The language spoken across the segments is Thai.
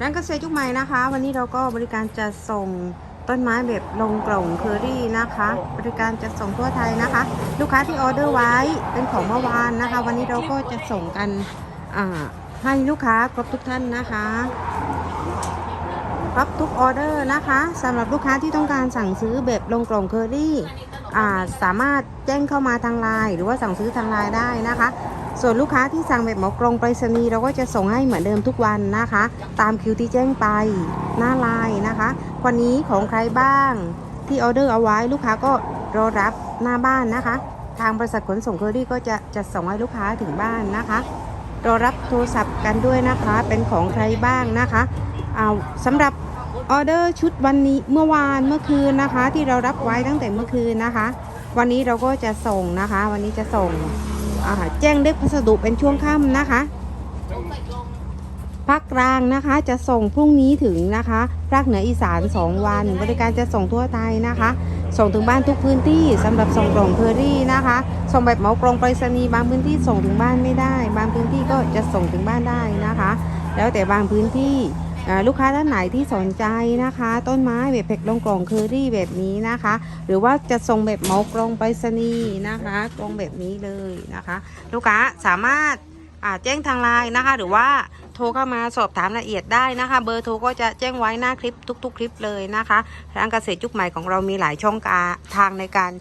ร้านเกษตรยุคใหม่นะคะ วันนี้เราก็บริการจะส่งต้นไม้แบบลงกล่องเคอรี่นะคะ บริการจะส่งทั่วไทยนะคะ ลูกค้าที่ออเดอร์ไว้เป็นของเมื่อวานนะคะ วันนี้เราก็จะส่งกันให้ลูกค้าครบทุกท่านนะคะครบทุกออเดอร์นะคะสำหรับลูกค้าที่ต้องการสั่งซื้อแบบลงกล่องเคอรี่สามารถแจ้งเข้ามาทางไลน์หรือว่าสั่งซื้อทางไลน์ได้นะคะ ส่วนลูกค้าที่สั่งแบบหมอกรงไปรษณีย์เราก็จะส่งให้เหมือนเดิมทุกวันนะคะ ตามคิวที่แจ้งไปหน้าไลน์นะคะ วันนี้ของใครบ้างที่ออเดอร์เอาไว้ลูกค้าก็รอรับหน้าบ้านนะคะ ทางบริษัทขนส่งเคอรี่ก็จะจะส่งให้ลูกค้าถึงบ้านนะคะรอรับโทรศัพท์กันด้วยนะคะ เป็นของใครบ้างนะคะเอาสำหรับออเดอร์ชุดวันนี้เมื่อวานเมื่อคืนนะคะ ที่เรารับไว้ตั้งแต่เมื่อคืนนะคะ วันนี้เราก็จะส่งนะคะ วันนี้จะส่ง แจ้งด้วยพัสดุเป็นช่วงค่ำนะคะ ภาคกลางนะคะจะส่งพรุ่งนี้ถึงนะคะภาคเหนืออีสาน 2 วัน บริการจะส่งทั่วไทยนะคะ ส่งถึงบ้านทุกพื้นที่สำหรับส่งกล่องเคอรี่นะคะ ส่งแบบเหมากล่องไปรษณีย์บางพื้นที่ส่งถึงบ้านไม่ได้ บางพื้นที่ก็จะส่งถึงบ้านได้นะคะ แล้วแต่บางพื้นที่ ลูกค้าท่านไหนที่สนใจนะคะ ต้นไม้แบบแพ็คลงกล่องเคอรี่แบบนี้นะคะ หรือว่าจะส่งแบบเมากล่องไปรษณีย์นะคะกลงแบบนี้เลยนะคะ ลูกค้าสามารถแจ้งทางไลน์นะคะ หรือว่าโทรเข้ามาสอบถามรายละเอียดได้นะคะ เบอร์โทรก็จะแจ้งไว้หน้าคลิปทุก ๆ คลิปเลยนะคะร้านเกษตรยุคใหม่ของเรามีหลายช่องกาทางในการ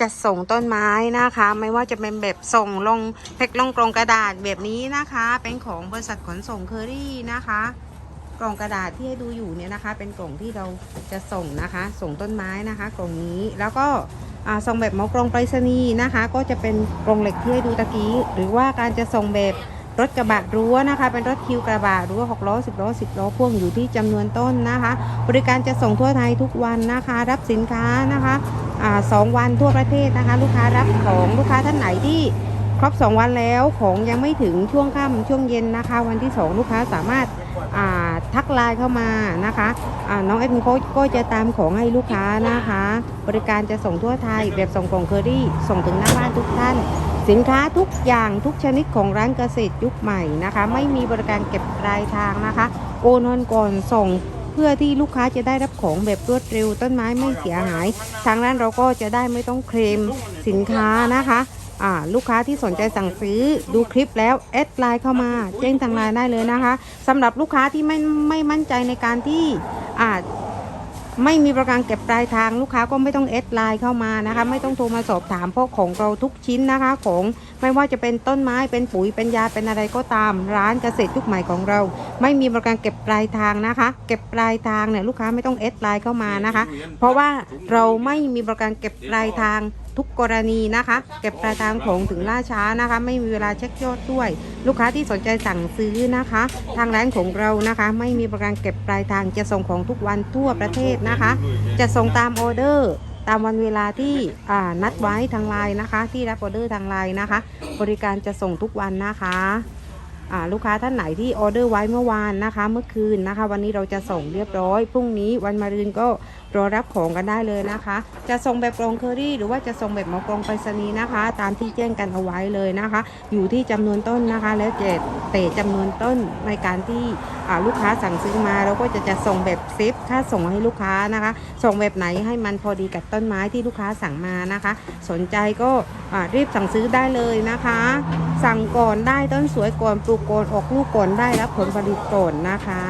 จัดส่งต้นไม้นะคะ ไม่ว่าจะเป็นแบบส่งลงแพ็คลงกล่องกระดาษแบบนี้นะคะ เป็นของบริษัทขนส่งเคอรี่นะคะ กล่องกระดาษที่ให้ดูอยู่เนี่ยนะคะ เป็นกล่องที่เราจะส่งนะคะ ส่งต้นไม้นะคะ กล่องนี้แล้วก็ส่งแบบหมากรงไปรษณีย์นะคะ ก็จะเป็นกล่องเหล็กที่ให้ดูตะกี้ หรือว่าการจะส่งแบบรถกระบะรั้วนะคะ เป็นรถคิวกระบะรั้วหกล้อสิบล้อสิบล้อพ่วงอยู่ที่จำนวนต้นนะคะ บริการจะส่งทั่วไทยทุกวันนะคะ รับสินค้านะคะสองวันทั่วประเทศนะคะ ลูกค้ารับของลูกค้าท่านไหนที่ครบ 2 วันแล้วของยังไม่ถึงช่วงค่ำช่วงเย็นนะคะ วันที่ 2 ลูกค้าสามารถ ทักไลน์เข้ามานะคะอ่าน้องเอ็ดมินโคก็จะตามของให้ลูกค้านะคะ บริการจะส่งทั่วไทยแบบส่งกล่องเคอรี่ ส่งถึงหน้าบ้านทุกท่าน สินค้าทุกอย่างทุกชนิดของร้านเกษตรยุคใหม่นะคะ ไม่มีบริการเก็บปลายทางนะคะ โอนเงินก่อนส่งเพื่อที่ลูกค้าจะได้รับของแบบรวดเร็วต้นไม้ไม่เสียหาย ทางร้านเราก็จะได้ไม่ต้องเคลมสินค้านะคะ อ่าลูกค้าที่สนใจสั่งซื้อดูคลิปแล้วแอดไลน์เข้ามาแจ้งทางไลน์ได้เลยนะคะสำหรับลูกค้าที่ไม่ไม่มั่นใจในการที่อ่าไม่มีประกันเก็บปลายทางลูกค้าก็ไม่ต้องแอดไลน์เข้ามานะคะ ไม่ต้องโทรมาสอบถามเพราะของเราทุกชิ้นนะคะ ของไม่ว่าจะเป็นต้นไม้เป็นปุ๋ยเป็นยาเป็นอะไรก็ตาม ร้านเกษตรยุคใหม่ของเรา ไม่มีประกันเก็บปลายทางนะคะ เก็บปลายทางเนี่ยลูกค้าไม่ต้องแอดไลน์เข้ามานะคะ เพราะว่าเราไม่มีประกันเก็บปลายทาง ทุกกรณีนะคะ เก็บปลายทางของถึงล่าช้านะคะ ไม่มีเวลาเช็คยอดด้วย ลูกค้าที่สนใจสั่งซื้อนะคะ ทางร้านของเรานะคะ ไม่มีประกันเก็บปลายทางจะส่งของทุกวันทั่วประเทศนะคะ จะส่งตามออเดอร์ตามวันเวลาที่นัดไว้ทางไลน์นะคะ ที่รับออเดอร์ทางไลน์นะคะ บริการจะส่งทุกวันนะคะ ลูกค้าท่านไหนที่ออเดอร์ไว้เมื่อวานนะคะ เมื่อคืนนะคะ วันนี้เราจะส่งเรียบร้อยพรุ่งนี้วันมะรืนก็รอรับของกันได้เลยนะคะ จะส่งแบบกรองเคอรี่ หรือว่าจะส่งแบบหมอกรองไปรษณีย์นะคะ ตามที่แจ้งกันเอาไว้เลยนะคะ อยู่ที่จำนวนต้นนะคะ แล้วแต่แต่จำนวนต้นในการที่ลูกค้าสั่งซื้อมาเราก็จะจะส่งแบบเซฟค่าส่งให้ลูกค้านะคะ ส่งแบบไหนให้มันพอดีกับต้นไม้ที่ลูกค้าสั่งมานะคะ สนใจก็รีบสั่งซื้อได้เลยนะคะ สั่งก่อนได้ต้นสวยก่อนปลูกก่อนออกลูกก่อนได้รับผลผลิตก่อนนะคะ